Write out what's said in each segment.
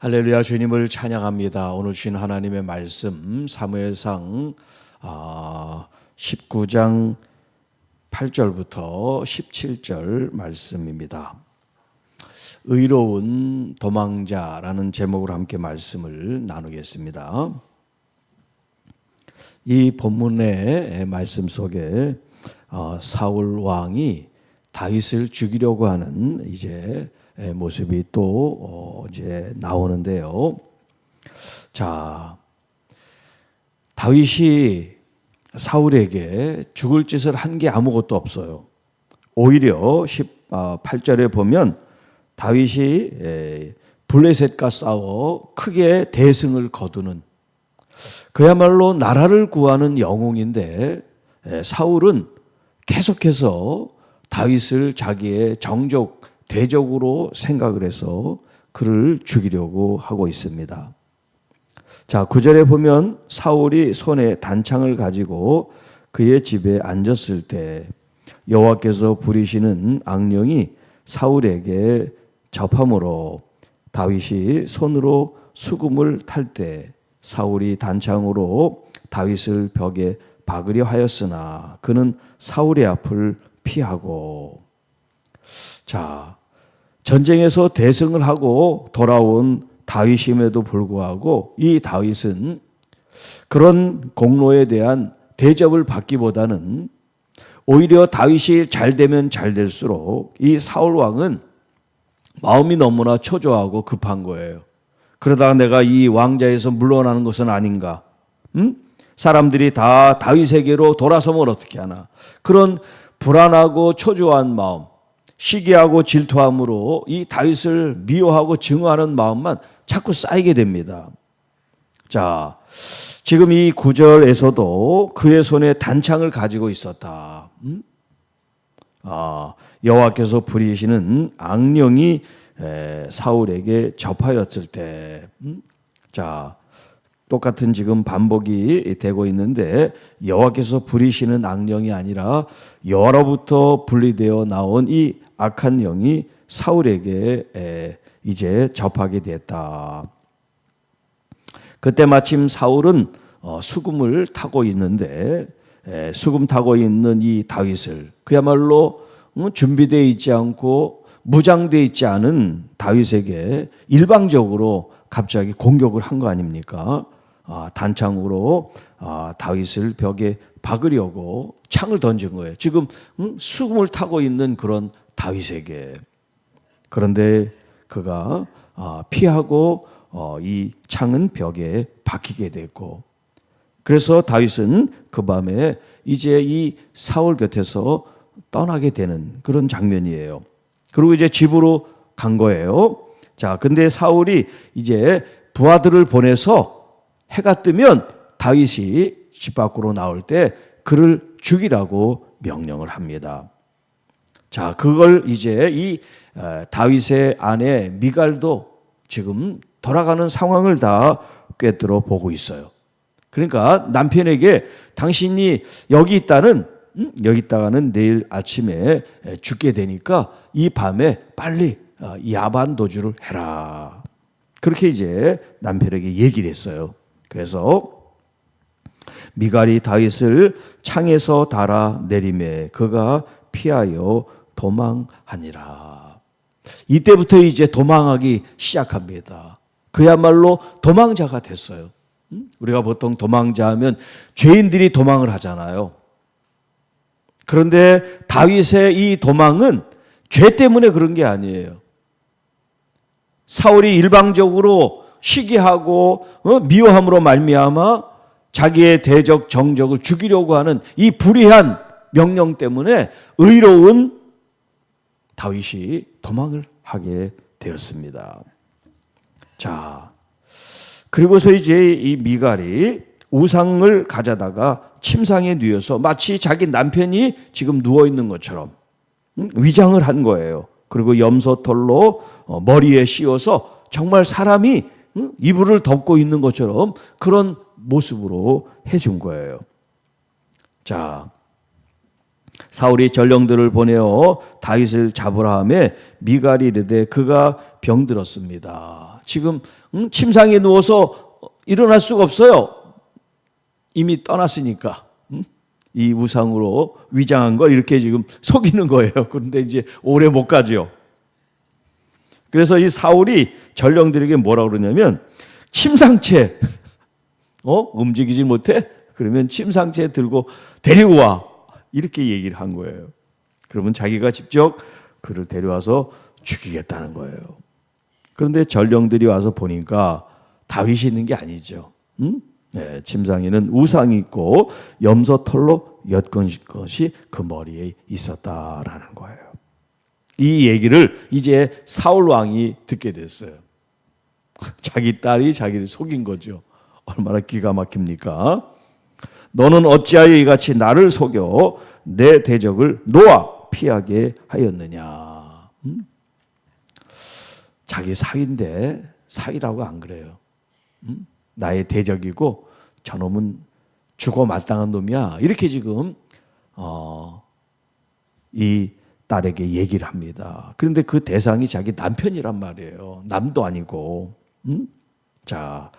할렐루야 주님을 찬양합니다. 오늘 주신 하나님의 말씀 사무엘상 아, 19장 8절부터 17절 말씀입니다. 의로운 도망자라는 제목으로 함께 말씀을 나누겠습니다. 이 본문의 말씀 속에 어, 사울 왕이 다윗을 죽이려고 하는 이제 모습이 또 어, 이제 나오는데요. 자, 다윗이 사울에게 죽을 짓을 한 게 아무것도 없어요. 오히려 18절에 보면 다윗이 블레셋과 싸워 크게 대승을 거두는 그야말로 나라를 구하는 영웅인데 사울은 계속해서 다윗을 자기의 정적 대적으로 생각을 해서 그를 죽이려고 하고 있습니다. 자, 구절에 보면 사울이 손에 단창을 가지고 그의 집에 앉았을 때 여호와께서 부리시는 악령이 사울에게 접함으로 다윗이 손으로 수금을 탈 때 사울이 단창으로 다윗을 벽에 박으려 하였으나 그는 사울의 앞을 피하고 자 전쟁에서 대승을 하고 돌아온 다윗임에도 불구하고 이 다윗은 그런 공로에 대한 대접을 받기보다는 오히려 다윗이 잘 되면 잘 될수록 이 사울 왕은 마음이 너무나 초조하고 급한 거예요. 그러다가 내가 이 왕자에서 물러나는 것은 아닌가? 음? 사람들이 다 다윗에게로 돌아서면 어떻게 하나? 그런 불안하고 초조한 마음, 시기하고 질투함으로 이 다윗을 미워하고 증오하는 마음만 자꾸 쌓이게 됩니다. 자, 지금 이 구절에서도 그의 손에 단창을 가지고 있었다. 음? 아, 여호와께서 부리시는 악령이 에, 사울에게 접하였을 때, 음? 자, 똑같은 지금 반복이 되고 있는데 여호와께서 부리시는 악령이 아니라 여로부터 분리되어 나온 이 악한 영이 사울에게 이제 접하게 됐다. 그때 마침 사울은 어, 수금을 타고 있는데 수금 타고 있는 이 다윗을 그야말로 음, 준비되어 있지 않고 무장되어 있지 않은 다윗에게 일방적으로 갑자기 공격을 한 거 아닙니까? 아, 단창으로 아, 다윗을 벽에 박으려고 창을 던진 거예요. 지금 음, 수금을 타고 있는 그런 다윗에게 그런데 그가 아, 피하고 어, 이 창은 벽에 박히게 됐고 그래서 다윗은 그 밤에 이제 이 사울 곁에서 떠나게 되는 그런 장면이에요. 그리고 이제 집으로 간 거예요. 자, 근데 사울이 이제 부하들을 보내서 해가 뜨면 다윗이 집 밖으로 나올 때 그를 죽이라고 명령을 합니다. 자, 그걸 이제 이 다윗의 아내 미갈도 지금 돌아가는 상황을 다 꿰뚫어 보고 있어요. 그러니까 남편에게 당신이 여기 있다는 음? 여기 있다가는 내일 아침에 죽게 되니까 이 밤에 빨리 어, 야반 도주를 해라. 그렇게 이제 남편에게 얘기를 했어요. 그래서 미갈이 다윗을 창에서 달아 내림에 그가 피하여 도망하니라. 이때부터 이제 도망하기 시작합니다. 그야말로 도망자가 됐어요. 우리가 보통 도망자 하면 죄인들이 도망을 하잖아요. 그런데 다윗의 이 도망은 죄 때문에 그런 게 아니에요. 사울이 일방적으로 시기하고 어? 미워함으로 말미암아 자기의 대적 정적을 죽이려고 하는 이 불의한 명령 때문에 의로운 다윗이 도망을 하게 되었습니다. 자, 그리고서 이제 이 미갈이 우상을 가져다가 침상에 누워서 마치 자기 남편이 지금 누워 있는 것처럼 위장을 한 거예요. 그리고 염소털로 어, 머리에 씌워서 정말 사람이 이불을 덮고 있는 것처럼 그런 모습으로 해준 거예요. 자, 사울이 전령들을 보내어 다윗을 잡으라 하매 미갈이 이르되 그가 병들었습니다. 지금 응? 침상에 누워서 일어날 수가 없어요. 이미 떠났으니까. 응? 이 우상으로 위장한 걸 이렇게 지금 속이는 거예요. 그런데 이제 오래 못 가죠. 그래서 이 사울이 전령들에게 뭐라 그러냐면 침상채 어 움직이지 못해 그러면 침상채 들고 데리고 와 이렇게 얘기를 한 거예요. 그러면 자기가 직접 그를 데려와서 죽이겠다는 거예요. 그런데 전령들이 와서 보니까 다윗이 있는 게 아니죠. 응? 네, 침상에는 우상이 있고 염소 털로 엿건 것이 그 머리에 있었다라는 거예요. 이 얘기를 이제 사울 왕이 듣게 됐어요. 자기 딸이 자기를 속인 거죠. 얼마나 기가 막힙니까? 너는 어찌하여 이같이 나를 속여 내 대적을 놓아 피하게 하였느냐? 음? 자기 사위인데 사위라고 안 그래요. 음? 나의 대적이고 저놈은 죽어 마땅한 놈이야. 이렇게 지금 어, 이 딸에게 얘기를 합니다. 그런데 그 대상이 자기 남편이란 말이에요. 남도 아니고. 음? 자,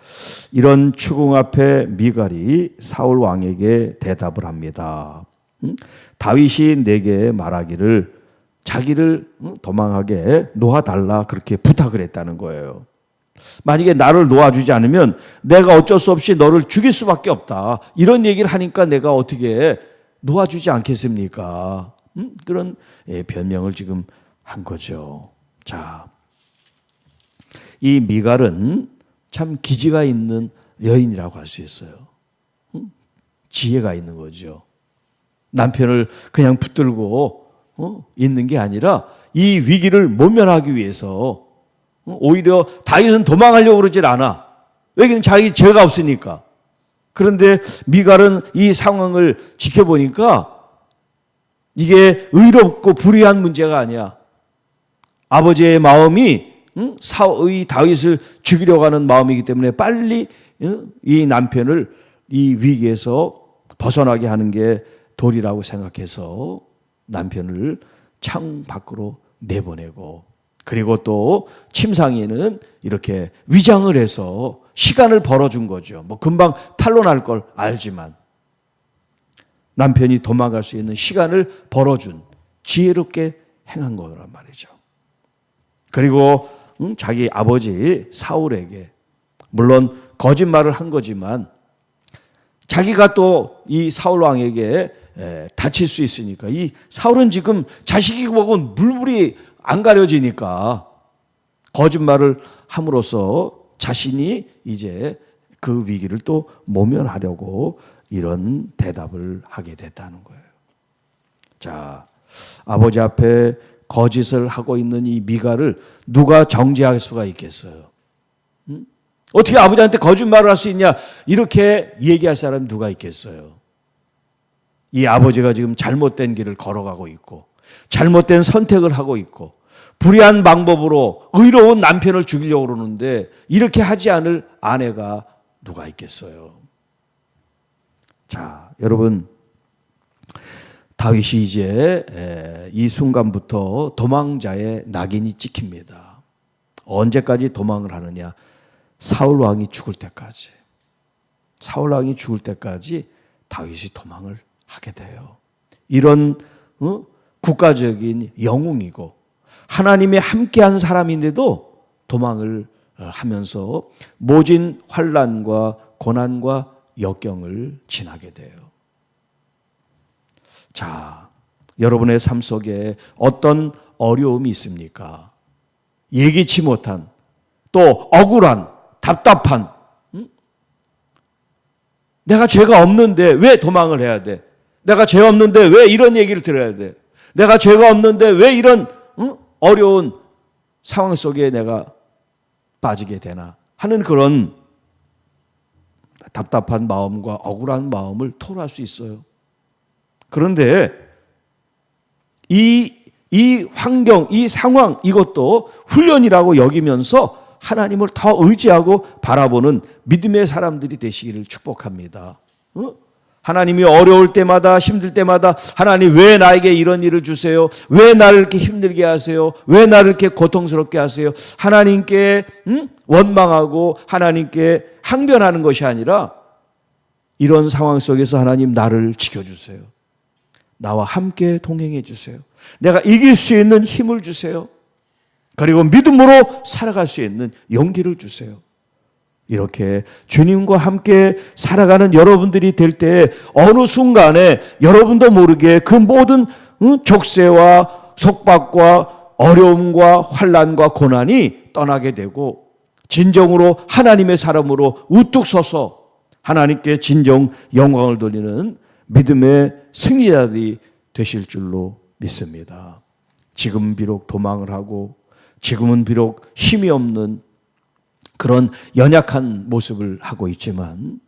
이런 추궁 앞에 미갈이 사울 왕에게 대답을 합니다. 음? 다윗이 내게 말하기를 자기를 음, 도망하게 놓아달라 그렇게 부탁을 했다는 거예요. 만약에 나를 놓아주지 않으면 내가 어쩔 수 없이 너를 죽일 수밖에 없다. 이런 얘기를 하니까 내가 어떻게 놓아주지 않겠습니까? 음? 그런 예, 변명을 지금 한 거죠. 자, 이 미갈은 참 기지가 있는 여인이라고 할 수 있어요. 음? 지혜가 있는 거죠. 남편을 그냥 붙들고 어? 있는 게 아니라 이 위기를 모면하기 위해서 어? 오히려 다윗은 도망하려고 그러질 않아. 왜냐면 자기 죄가 없으니까. 그런데 미갈은 이 상황을 지켜보니까 이게 의롭고 불의한 문제가 아니야. 아버지의 마음이 응? 사의 다윗을 죽이려고 하는 마음이기 때문에 빨리 응? 이 남편을 이 위기에서 벗어나게 하는 게 도리라고 생각해서 남편을 창 밖으로 내보내고 그리고 또 침상에는 이렇게 위장을 해서 시간을 벌어준 거죠. 뭐 금방 탄로날 걸 알지만 남편이 도망갈 수 있는 시간을 벌어준 지혜롭게 행한 거란 말이죠. 그리고 응? 자기 아버지 사울에게 물론 거짓말을 한 거지만 자기가 또 이 사울 왕에게 에, 다칠 수 있으니까 이 사울은 지금 자식이 보고 물불이 안 가려지니까 거짓말을 함으로써 자신이 이제 그 위기를 또 모면하려고 이런 대답을 하게 됐다는 거예요. 자, 아버지 앞에 거짓을 하고 있는 이 미가를 누가 정죄할 수가 있겠어요? 음? 어떻게 아버지한테 거짓말을 할 수 있냐? 이렇게 얘기할 사람이 누가 있겠어요? 이 아버지가 지금 잘못된 길을 걸어가고 있고, 잘못된 선택을 하고 있고, 불의한 방법으로 의로운 남편을 죽이려고 그러는데, 이렇게 하지 않을 아내가 누가 있겠어요? 자, 여러분, 다윗이 이제 이 순간부터 도망자의 낙인이 찍힙니다. 언제까지 도망을 하느냐? 사울 왕이 죽을 때까지. 사울 왕이 죽을 때까지 다윗이 도망을 하게 돼요. 이런 어? 국가적인 영웅이고 하나님이 함께한 사람인데도 도망을 하면서 모진 환란과 고난과 역경을 지나게 돼요. 자, 여러분의 삶 속에 어떤 어려움이 있습니까? 예기치 못한 또 억울한 답답한 응? 내가 죄가 없는데 왜 도망을 해야 돼? 내가 죄 없는데 왜 이런 얘기를 들어야 돼? 내가 죄가 없는데 왜 이런 응? 어려운 상황 속에 내가 빠지게 되나 하는 그런 답답한 마음과 억울한 마음을 토로할 수 있어요. 그런데 이, 이 환경, 이 상황, 이것도 훈련이라고 여기면서 하나님을 더 의지하고 바라보는 믿음의 사람들이 되시기를 축복합니다. 어? 하나님이 어려울 때마다 힘들 때마다 하나님 왜 나에게 이런 일을 주세요? 왜 나를 이렇게 힘들게 하세요? 왜 나를 이렇게 고통스럽게 하세요? 하나님께 음? 원망하고 하나님께 항변하는 것이 아니라 이런 상황 속에서 하나님 나를 지켜주세요. 나와 함께 동행해 주세요. 내가 이길 수 있는 힘을 주세요. 그리고 믿음으로 살아갈 수 있는 용기를 주세요. 이렇게 주님과 함께 살아가는 여러분들이 될 때 어느 순간에 여러분도 모르게 그 모든 응? 족쇄와 속박과 어려움과 환란과 고난이 떠나게 되고 진정으로 하나님의 사람으로 우뚝 서서 하나님께 진정 영광을 돌리는 믿음의 승리자들이 되실 줄로 믿습니다. 지금 비록 도망을 하고 지금은 비록 힘이 없는 그런 연약한 모습을 하고 있지만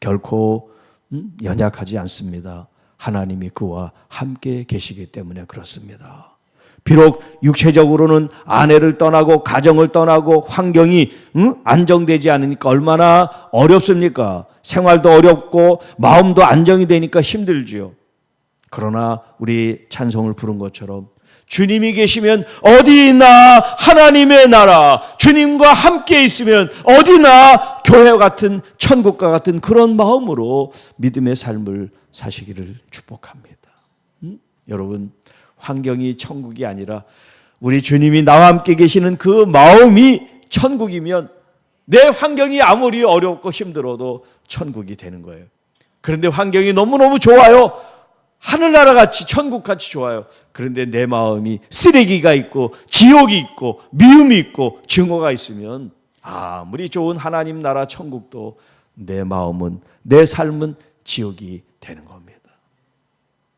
결코 음, 연약하지 않습니다. 하나님이 그와 함께 계시기 때문에 그렇습니다. 비록 육체적으로는 아내를 떠나고 가정을 떠나고 환경이 응? 안정되지 않으니까 얼마나 어렵습니까? 생활도 어렵고 마음도 안정이 되니까 힘들지요. 그러나 우리 찬송을 부른 것처럼 주님이 계시면 어디 있나 하나님의 나라 주님과 함께 있으면 어디나 교회 같은 천국과 같은 그런 마음으로 믿음의 삶을 사시기를 축복합니다. 음? 여러분 환경이 천국이 아니라 우리 주님이 나와 함께 계시는 그 마음이 천국이면 내 환경이 아무리 어렵고 힘들어도 천국이 되는 거예요. 그런데 환경이 너무너무 좋아요. 하늘나라 같이 천국 같이 좋아요. 그런데 내 마음이 쓰레기가 있고 지옥이 있고 미움이 있고 증오가 있으면 아무리 좋은 하나님 나라 천국도 내 마음은 내 삶은 지옥이 되는 겁니다.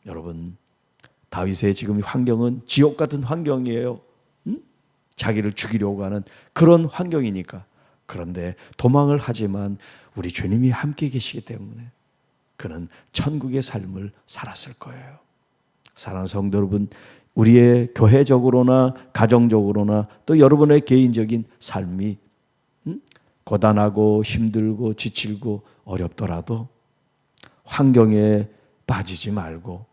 여러분 다윗의 지금 환경은 지옥 같은 환경이에요. 음? 자기를 죽이려고 하는 그런 환경이니까. 그런데 도망을 하지만 우리 주님이 함께 계시기 때문에 그는 천국의 삶을 살았을 거예요. 사랑하는 성도 여러분, 우리의 교회적으로나 가정적으로나 또 여러분의 개인적인 삶이 음? 고단하고 힘들고 지칠고 어렵더라도 환경에 빠지지 말고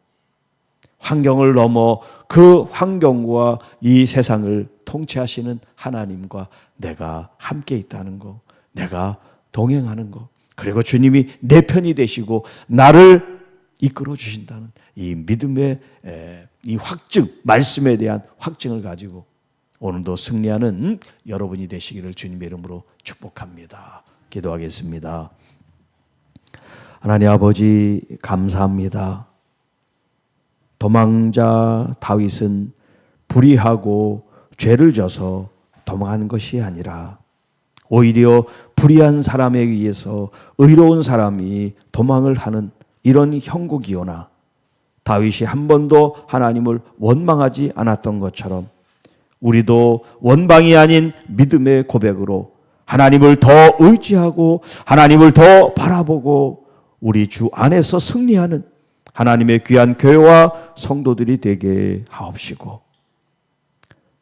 환경을 넘어 그 환경과 이 세상을 통치하시는 하나님과 내가 함께 있다는 거, 내가 동행하는 거, 그리고 주님이 내 편이 되시고 나를 이끌어 주신다는 이 믿음의 이 확증, 말씀에 대한 확증을 가지고 오늘도 승리하는 여러분이 되시기를 주님의 이름으로 축복합니다. 기도하겠습니다. 하나님 아버지 감사합니다. 도망자 다윗은 불의하고 죄를 져서 도망한 것이 아니라 오히려 불의한 사람에 의해서 의로운 사람이 도망을 하는 이런 형국이오나 다윗이 한 번도 하나님을 원망하지 않았던 것처럼 우리도 원방이 아닌 믿음의 고백으로 하나님을 더 의지하고 하나님을 더 바라보고 우리 주 안에서 승리하는 하나님의 귀한 교회와 성도들이 되게 하옵시고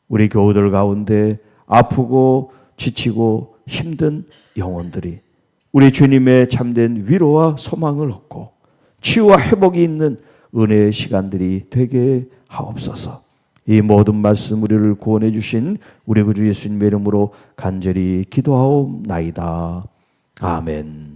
우리 교우들 가운데 아프고 지치고 힘든 영혼들이 우리 주님의 참된 위로와 소망을 얻고 치유와 회복이 있는 은혜의 시간들이 되게 하옵소서. 이 모든 말씀 우리를 구원해 주신 우리 구주 예수님의 이름으로 간절히 기도하옵나이다. 아멘.